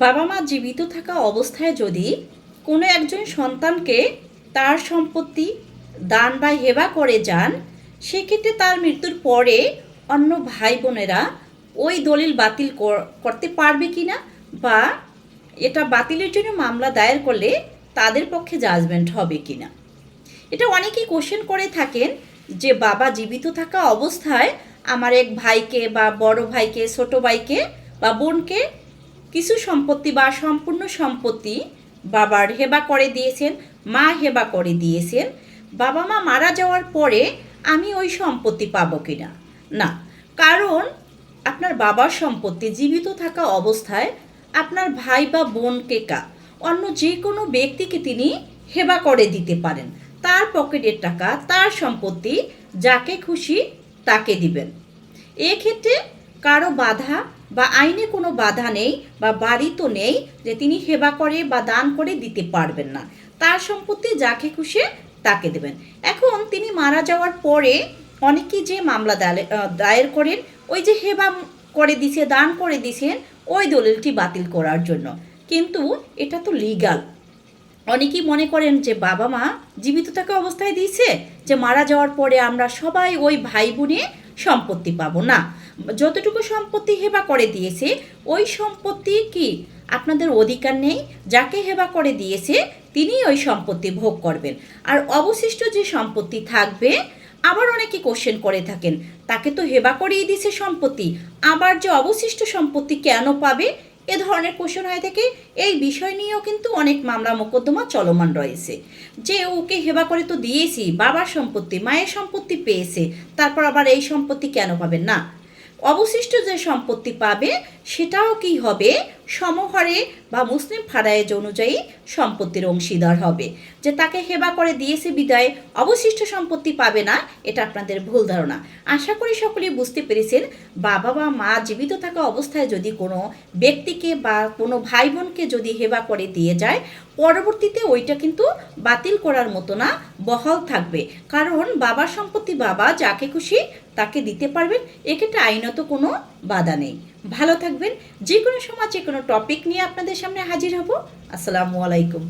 বাবা মা জীবিত থাকা অবস্থায় যদি কোনো একজন সন্তানকে তার সম্পত্তি দান বা হেবা করে যান, সেক্ষেত্রে তার মৃত্যুর পরে অন্য ভাই বোনেরা ওই দলিল বাতিল করতে পারবে কি না? বা এটা বাতিলের জন্য মামলা দায়ের করলে তাদের পক্ষে জাজমেন্ট হবে কি না? এটা অনেকেই কোশ্চেন করে থাকেন যে বাবা জীবিত থাকা অবস্থায় আমার এক ভাইকে বা বড় ভাইকে, ছোট ভাইকে বা বোনকে কিছু সম্পত্তি বা সম্পূর্ণ সম্পত্তি বাবার হেবা করে দিয়েছেন, মা হেবা করে দিয়েছেন, বাবা মা মারা যাওয়ার পরে আমি ওই সম্পত্তি পাবো কিনা? না, কারণ আপনার বাবার সম্পত্তি জীবিত থাকা অবস্থায় আপনার ভাই বা বোনকে কা, অন্য যে কোনো ব্যক্তিকে তিনি হেবা করে দিতে পারেন। তার পকেটের টাকা, তার সম্পত্তি, যাকে খুশি তাকে দিবেন। এক্ষেত্রে কারও বাধা বা আইনে কোনো বাধা নেই বা বাড়ি তো নেই যে তিনি হেবা করে বা দান করে দিতে পারবেন না। তার সম্পত্তি যাকে খুশি তাকে দেবেন। এখন তিনি মারা যাওয়ার পরে অনেকেই যে মামলা দায়ের করেন, ওই যে হেবা করে দিছে, দান করে দিছেন, ওই দলিলটি বাতিল করার জন্য। কিন্তু এটা তো লিগাল অনেকেই মনে করেন যে বাবা মা জীবিত থাকা অবস্থায় দিয়েছে যে মারা যাওয়ার পরে আমরা সবাই ওই ভাই বোনে সম্পত্তি পাবো না। যতটুকু সম্পত্তি হেবা করে দিয়েছে, ওই সম্পত্তি কি আপনাদের অধিকার নেই? যাকে হেবা করে দিয়েছে তিনি ওই সম্পত্তি ভোগ করবেন। আর অবশিষ্ট যে সম্পত্তি থাকবে, আবার অনেকে কোশ্চেন করে থাকেন, তাকে তো হেবা করেই দিয়েছে সম্পত্তি। আবার যে অবশিষ্ট সম্পত্তি কেন পাবে? এ ধরনের কোশ্চেন হয়ে থাকে। এই বিষয় নিয়েও কিন্তু অনেক মামলা মোকদ্দমা চলমান রয়েছে। যে ওকে হেবা করে তো দিয়েছি, বাবার সম্পত্তি, মায়ের সম্পত্তি পেয়েছে, তারপর আবার এই সম্পত্তি কেন পাবেন? না অবশিষ্ট যে সম্পত্তি পাবে সেটাও কি হবে? সমহারে বা মুসলিম ফারায়েজ অনুযায়ী সম্পত্তির অংশীদার হবে। যে তাকে হেবা করে দিয়েছে বিদায়, অবশিষ্ট সম্পত্তি পাবে না, এটা আপনাদের ভুল ধারণা। আশা করি সকলেই বুঝতে পেরেছেন, বাবা বা মা জীবিত থাকা অবস্থায় যদি কোনো ব্যক্তিকে বা কোনো ভাই বোনকে যদি হেবা করে দিয়ে যায়, পরবর্তীতে ওইটা কিন্তু বাতিল করার মতো না, বহাল থাকবে। কারণ বাবার সম্পত্তি বাবা যাকে খুশি তাকে দিতে পারবেন, এক্ষেত্রে আইনত কোনো বাধা নেই। ভালো থাকবেন যে কোনো সময় যে কোনো টপিক নিয়ে আপনাদের সামনে হাজির হব। আসসালামু আলাইকুম।